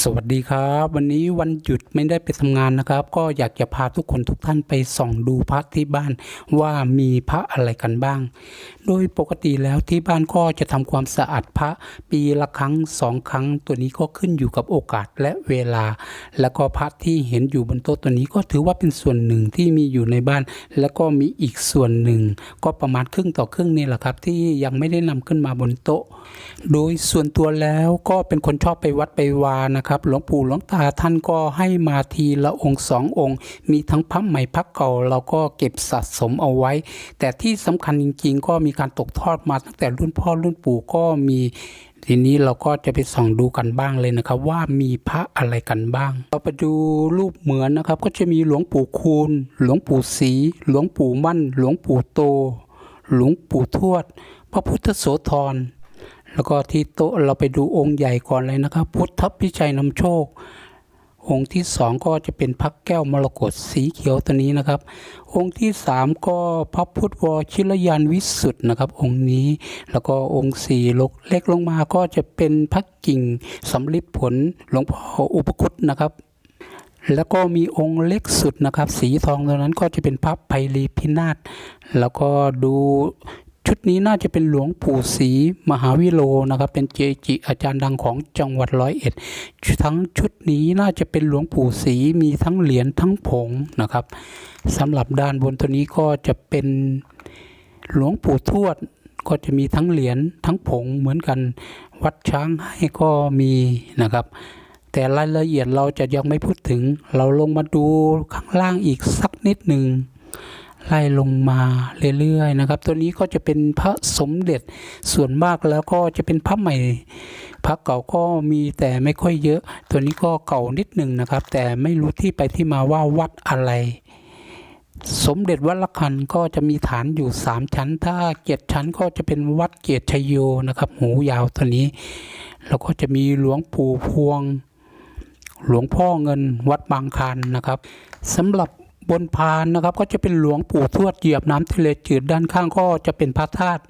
สวัสดีครับ วันนี้วันหยุดไม่ได้ไปทำงานนะครับ ก็อยากจะพาทุกคนทุกท่านไปส่องดูพระที่บ้านว่ามีพระอะไรกันบ้าง โดยปกติแล้วที่บ้านก็จะทำความสะอาดพระปีละครั้งสองครั้ง ตัวนี้ก็ขึ้นอยู่กับโอกาสและเวลา แล้วก็พระที่เห็นอยู่บนโต๊ะตัวนี้ก็ถือว่าเป็นส่วนหนึ่งที่มีอยู่ในบ้าน แล้วก็มีอีกส่วนหนึ่ง ก็ประมาณครึ่งต่อครึ่งนี่แหละครับ ที่ยังไม่ได้นำขึ้นมาบนโต๊ะ โดยส่วนตัวแล้วก็เป็นคนชอบไปวัดไปวานะครับ หลวงปู่หลวงตาท่านก็ให้มาทีละองค์สององค์ มีทั้งพระใหม่พระเก่าเราก็เก็บสะสมเอาไว้ แต่ที่สำคัญจริง ๆ ก็มีการตกทอดมาตั้งแต่รุ่นพ่อรุ่นปู่ก็มีทีนี้เราก็จะไปส่องดูกันบ้างเลยนะครับ ว่ามีพระอะไรกันบ้าง เราไปดูรูปเหมือนนะครับ ก็จะมีหลวงปู่คูณ หลวงปู่ศรีหลวงปู่มั่น หลวงปู่โต หลวงปู่ทวด พระพุทธโสธร แล้วก็ที่โต๊ะเราไปดูองค์ใหญ่ก่อนเลยนะครับ พุทธพิชัยนำโชค องค์ที่สองก็จะเป็นพระแก้วมรกตสีเขียวตัวนี้นะครับ องค์ที่สามก็พระพุทธวชิรยานวิสุทธ์นะครับ องค์นี้แล้วก็องค์สี่ลกเล็กลงมาก็จะเป็นพระกิ่งสำลิดผลหลวงพ่ออุปคุตนะครับแล้วก็มีองค์เล็กสุดนะครับ สีทองตัวนั้นก็จะเป็นพระไพรีพินาศแล้วก็ดู ชุดนี้น่าจะเป็นหลวงปู่ศรีมหาวิโลนะครับ เป็นเจจิอาจารย์ดังของจังหวัดร้อยเอ็ดทั้งชุดนี้น่าจะเป็นหลวงปู่ศรีมีทั้งเหรียญทั้งผงนะครับสำหรับด้านบนตัวนี้ก็จะเป็นหลวงปู่ทวดก็จะมีทั้งเหรียญทั้งผงเหมือนกัน วัดช้างให้ก็มีนะครับ แต่รายละเอียดเราจะยังไม่พูดถึง เราลงมาดูข้างล่างอีกสักนิดหนึ่ง ไล่ลงมาเรื่อยๆนะครับ ตัวนี้ก็จะเป็นพระสมเด็จส่วนมากแล้วก็จะเป็นพระใหม่ พระเก่าก็มีแต่ไม่ค่อยเยอะ ตัวนี้ก็เก่านิดหนึ่งนะครับ แต่ไม่รู้ที่ไปที่มาว่าวัดอะไร สมเด็จวัดละคันก็จะมีฐานอยู่สามชั้น ถ้าเกียรติชั้นก็จะเป็นวัดเกียรติชยโยนะครับ หูยาวตัวนี้ แล้วก็จะมีหลวงปู่พวง หลวงพ่อเงินวัดบางคานนะครับสำหรับ บนพานนะครับก็จะเป็นหลวงปู่ทวดเหยียบน้ำทะเลจืดด้านข้างก็จะเป็นพระธาตุ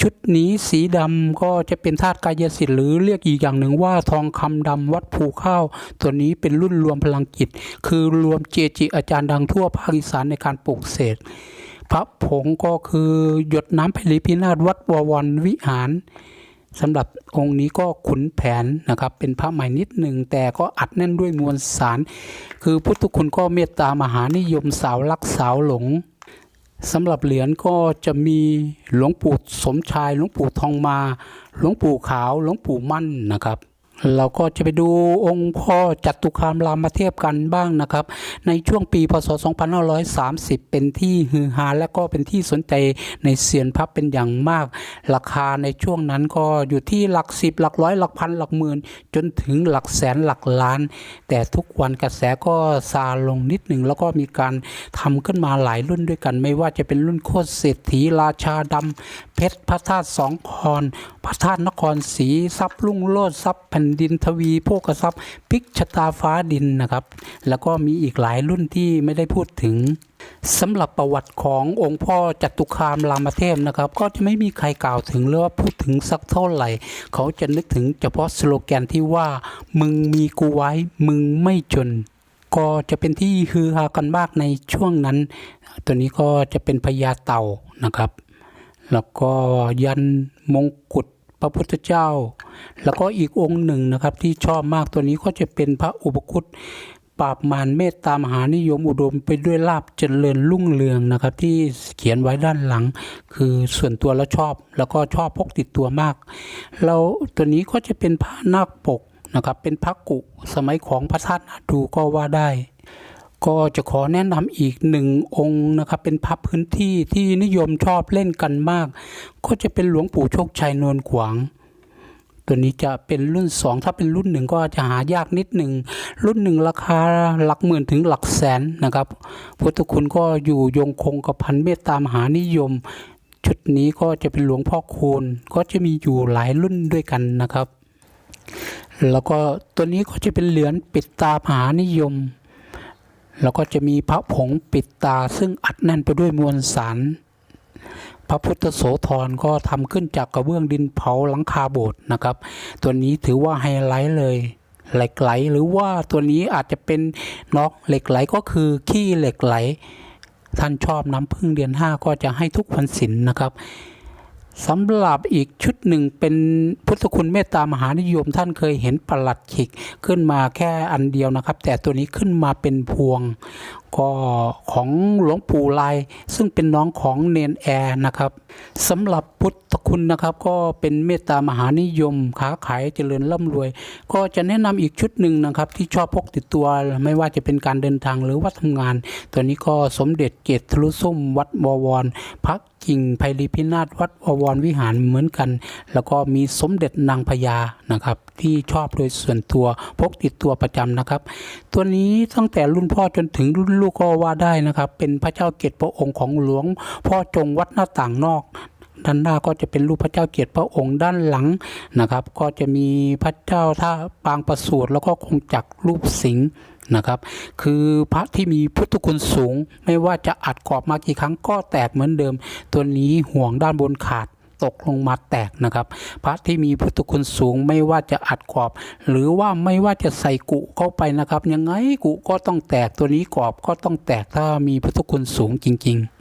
ชุดนี้สีดำก็จะเป็นธาตุกายสิทธิ์หรือเรียกอีกอย่างหนึ่งว่าทองคำดำวัดภูข้าวตัวนี้เป็นรุ่นรวมพลังจิต คือรวมเจจิอาจารย์ดังทั่วภาคอีสานในการปลูกเสกพระผงก็คือหยดน้ำไพลิพินาศวัดบวรวิหาร สำหรับองค์นี้ก็ขุนแผนนะครับ เป็นพระใหม่นิดหนึ่งแต่ก็อัดแน่นด้วยมวลสาร คือพุทธคุณก็เมตตามหานิยมสาวรักสาวหลงสำหรับเหรียญก็จะมีหลวงปู่สมชาย หลวงปู่ทองมา หลวงปู่ขาว หลวงปู่มั่นนะครับ เราก็จะไปดูองค์พ่อจัตุคามรามมาเทพกันบ้างนะครับ ในช่วงปีพศ 2530 เป็นที่ฮือฮาและก็เป็นที่สนใจในเสียนพระเป็นอย่างมาก ราคาในช่วงนั้นก็อยู่ที่หลักสิบหลักร้อยหลักพันหลักหมื่น จนถึงหลักแสนหลักล้าน แต่ทุกวันกระแสก็ซาลงนิดหนึ่งแล้วก็มีการทำขึ้นมาหลายรุ่นด้วยกัน ไม่ว่าจะเป็นรุ่นโคตรเศรษฐีราชาดำเพชรพระธาตุสองคอนพระธาตุนครศรีทรัพย์ลุ่งโลดทรัพย์แผ่นดินทวีโภกทรัพย์พิกชะตาฟ้าดินนะครับ แล้วก็มีอีกหลายรุ่นที่ไม่ได้พูดถึงสำหรับประวัติขององค์พ่อจตุคามรามเทพนะครับ ก็จะไม่มีใครกล่าวถึงหรือว่าพูดถึงสักเท่าไหร่ เขาจะนึกถึงเฉพาะสโลแกนที่ว่า มึงมีกูไว้ มึงไม่จน ก็จะเป็นที่ฮือฮากันมากในช่วงนั้น ตัวนี้ก็จะเป็นพญาเต่านะครับ แล้วก็ยันมงกุฎ พระพุทธเจ้า แล้วก็อีกองค์หนึ่งนะครับ ที่ชอบมากตัวนี้ก็จะเป็นพระอุปคุตปราบมารเมตตามหานิยมอุดมไปด้วยลาบเจริญรุ่งเรืองนะครับ ที่เขียนไว้ด้านหลัง คือส่วนตัวแล้วชอบ แล้วก็ชอบพกติดตัวมากแล้วตัวนี้ก็จะเป็นพระนาคปกนะครับ เป็นพระกุสมัยของพระธาตุนาดูก็ว่าได้ ก็จะขอแนะนำอีกหนึ่งองค์นะครับเป็นพระพื้นที่ที่นิยมชอบเล่นกันมาก ก็จะเป็นหลวงปู่โชคชัยนวลขวาง ตัวนี้จะเป็นรุ่นสองถ้าเป็นรุ่นหนึ่งก็จะหายากนิดหนึ่ง รุ่นหนึ่งราคาหลักหมื่นถึงหลักแสนนะครับพุทธคุณก็อยู่ยงคงกับพันเมตตามหานิยม ชุดนี้ก็จะเป็นหลวงพ่อคูณก็จะมีอยู่หลายรุ่นด้วยกันนะครับ แล้วก็ตัวนี้ก็จะเป็นเหรียญปิดตามหานิยม แล้วก็จะมีพระผงปิดตาซึ่งอัดแน่นไปด้วยมวลสารพระพุทธโสธรก็ทำขึ้นจากกระเบื้องดินเผาหลังคาโบสถ์นะครับ ตัวนี้ถือว่าไฮไลท์เลยเหล็กไหล หรือว่าตัวนี้อาจจะเป็นนอกเหล็กไหลก็คือขี้เหล็กไหล ท่านชอบน้ำพึ่งเดือนห้าก็จะให้ทุกวันศิลนะครับ สำหรับอีกชุดหนึ่งเป็นพุทธคุณเมตตามหานิยมท่านเคยเห็นประหลัดขิกขึ้นมาแค่อันเดียวนะครับ แต่ตัวนี้ขึ้นมาเป็นพวงก็ของหลวงปู่ลาย ซึ่งเป็นน้องของเนนแอร์นะครับสำหรับพุทธคุณนะครับ ก็เป็นเมตตามหานิยมค้าขายเจริญร่ำรวย ก็จะแนะนำอีกชุดหนึ่งนะครับ ที่ชอบพกติดตัวไม่ว่าจะเป็นการเดินทางหรือว่าทำงาน ตัวนี้ก็สมเด็จเกตทะลุส้มวัดบวรพัก กิ่งไพรีพินาศวัดอวรวิหารเหมือนกัน แล้วก็มีสมเด็จนางพญานะครับ ที่ชอบโดยส่วนตัวพกติดตัวประจำนะครับ ตัวนี้ตั้งแต่รุ่นพ่อจนถึงรุ่นลูกก็ว่าได้นะครับ เป็นพระเจ้าเกตพระองค์ของหลวงพ่อจงวัดหน้าต่างนอก ด้านหน้าก็จะเป็นรูปพระเจ้าเกียรติพระองค์ด้านหลังนะครับ ก็จะมีพระเจ้าท่าปางประสูติแล้วก็คงจักรรูปสิงห์นะครับ คือพระที่มีพุทธคุณสูง ไม่ว่าจะอัดกรอบมากี่ครั้งก็แตกเหมือนเดิม ตัวนี้ห่วงด้านบนขาดตกลงมาแตกนะครับ พระที่มีพุทธคุณสูงไม่ว่าจะอัดกรอบ หรือว่าไม่ว่าจะใส่กุเข้าไปนะครับ ยังไงกุก็ต้องแตกตัวนี้กรอบก็ต้องแตกถ้ามีพุทธคุณสูงจริง ๆ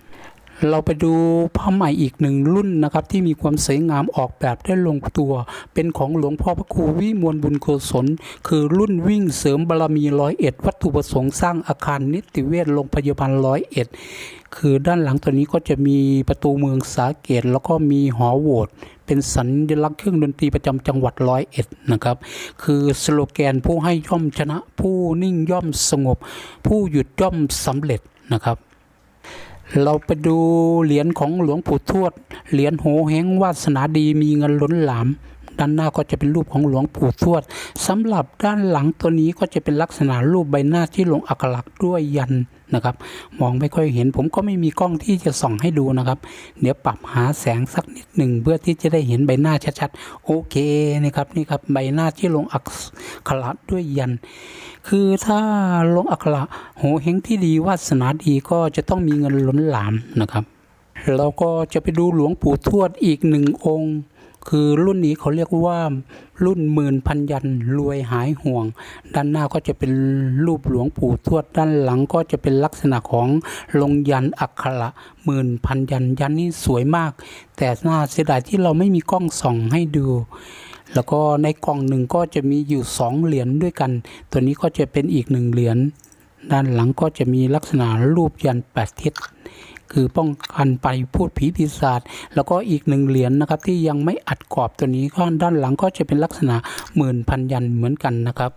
เราไปดูผ้าใหม่อีกหนึ่งรุ่นนะครับ ที่มีความสวยงามออกแบบได้ลงตัว เป็นของหลวงพ่อพระครูวิมวลบุญโกศลคือรุ่นวิ่งเสริมบารมีร้อยเอ็ดวัตถุประสงค์สร้างอาคารนิติเวชโรงพยาบาลร้อยเอ็ดคือด้านหลังตัวนี้ก็จะมีประตูเมืองสาเกต แล้วก็มีหอโหวตเป็นสัญลักษณ์เครื่องดนตรีประจำจังหวัดร้อยเอ็ดนะครับ คือสโลแกนผู้ให้ย่อมชนะ ผู้นิ่งย่อมสงบ ผู้หยุดย่อมสำเร็จนะครับ เราไปดูเหรียญของหลวงปู่ทวด เหรียญโหแหงวาสนาดีมีเงินล้นหลาม ด้านหน้าก็จะเป็นรูปของหลวงปู่ทวดสำหรับด้านหลังตัวนี้ก็จะเป็นลักษณะรูปใบหน้าที่ลงอักขระด้วยยัน นะครับ มองไม่ค่อยเห็นผมก็ไม่มีกล้องที่จะส่องให้ดูนะครับ เดี๋ยวปรับหาแสงสักนิดหนึ่งเพื่อที่จะได้เห็นใบหน้าชัดๆ โอเคนะครับนี่ครับใบหน้าที่ลงอักขระด้วยยัน คือถ้าลงอักขระโหเฮงที่ดีวาสนาดีก็จะต้องมีเงินล้นหลามนะครับเราก็จะไปดูหลวงปู่ทวดอีกหนึ่งองค์ คือรุ่นนี้เขาเรียกว่ารุ่นหมื่นพันยันรวยหายห่วง ด้านหน้าก็จะเป็นรูปหลวงปู่ทวดด้านหลังก็จะเป็นลักษณะของลงยันอักขระหมื่นพันยันยันนี่สวยมาก แต่น่าเสียดายที่เราไม่มีกล้องส่องให้ดูแล้วก็ในกล่องหนึ่งก็จะมีอยู่สองเหรียญด้วยกัน ตัวนี้ก็จะเป็นอีกหนึ่งเหรียญ ด้านหลังก็จะมีลักษณะรูปยันแปดทิศ คือป้องกันไปพูดผีปีศาจแล้วก็อีกหนึ่งเหรียญนะครับ ที่ยังไม่อัดกรอบตัวนี้ก็ด้านหลังก็จะเป็นลักษณะหมื่นพันยันเหมือนกันนะครับ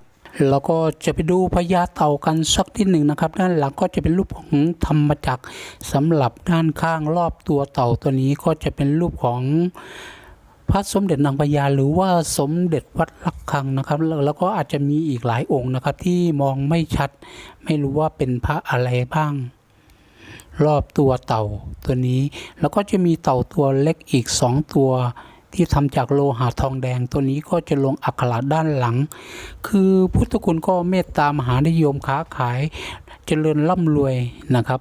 แล้วก็จะไปดูพญาเต่ากันสักที่หนึ่งนะครับ ด้านหลังก็จะเป็นรูปของธรรมจักรสำหรับด้านข้างรอบตัวเต่าตัวนี้ก็จะเป็นรูปของพระสมเด็จนางพญาหรือว่าสมเด็จวัดลักคังนะครับ แล้วก็อาจจะมีอีกหลายองค์นะครับที่มองไม่ชัด ไม่รู้ว่าเป็นพระอะไรบ้าง รอบตัวเต่าตัวนี้ แล้วก็จะมีเต่าตัวเล็กอีกสองตัว ที่ทำจากโลหะทองแดงตัวนี้ก็จะลงอักขระด้านหลัง คือพุทธคุณก็เมตตามหานิยมค้าขายเจริญร่ำรวยนะครับ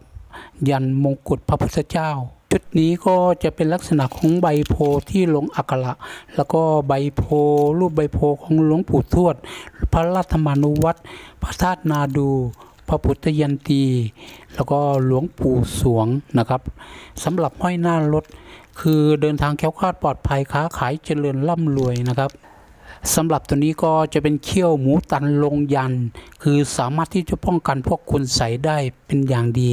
ยันมงกุฎพระพุทธเจ้าชุดนี้ก็จะเป็นลักษณะของใบโพที่ลงอักขระแล้วก็ใบโพรูปใบโพของหลวงปู่ทวด พระราชมานุวัตรพระธาตุนาดู พระพุทธยันตี แล้วก็หลวงปู่สวงนะครับสำหรับห้อยหน้ารถ คือเดินทางแคล้วคลาดปลอดภัยค้าขายเจริญร่ำรวยนะครับสำหรับตัวนี้ก็จะเป็นเขี้ยวหมูตันลงยัน คือสามารถที่จะป้องกันพวกคุณใสได้เป็นอย่างดี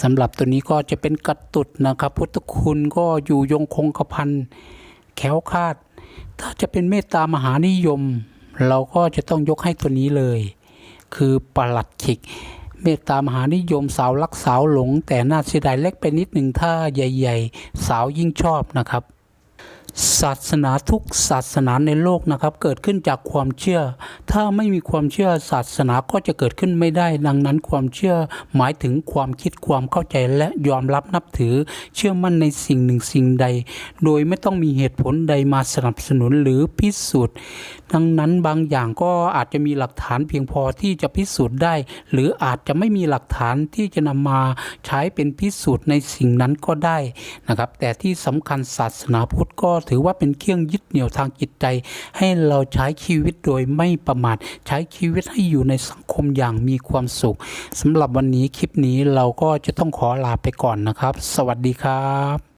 สำหรับตัวนี้ก็จะเป็นกระตุดนะครับ พุทธคุณก็อยู่ยงคงกระพันแขล้วคลาด ถ้าจะเป็นเมตตามหานิยม เราก็จะต้องยกให้ตัวนี้เลย คือประหลัดขิก เมตตามหานิยมสาวรักสาวหลง แต่น่าเสียดายเล็กไปนิดหนึ่งถ้าใหญ่ ๆ สาวยิ่งชอบนะครับ ศาสนาทุกศาสนาในโลกนะครับ เกิดขึ้นจากความเชื่อ ถ้าไม่มีความเชื่อศาสนาก็จะเกิดขึ้นไม่ได้ ดังนั้นความเชื่อหมายถึงความคิดความเข้าใจและยอมรับนับถือ เชื่อมั่นในสิ่งหนึ่งสิ่งใด โดยไม่ต้องมีเหตุผลใดมาสนับสนุนหรือพิสูจน์ ดังนั้นบางอย่างก็อาจจะมีหลักฐานเพียงพอที่จะพิสูจน์ได้ หรืออาจจะไม่มีหลักฐานที่จะนำมาใช้เป็นพิสูจน์ในสิ่งนั้นก็ได้นะครับ แต่ที่สำคัญศาสนาพุทธก็ถือว่าเป็นเครื่องยึดเหนี่ยวทางจิตใจ ให้เราใช้ชีวิตโดยไม่ประมาทใช้ชีวิตให้อยู่ในสังคมอย่างมีความสุขสำหรับวันนี้คลิปนี้เราก็จะต้องขอลาไปก่อนนะครับ สวัสดีครับ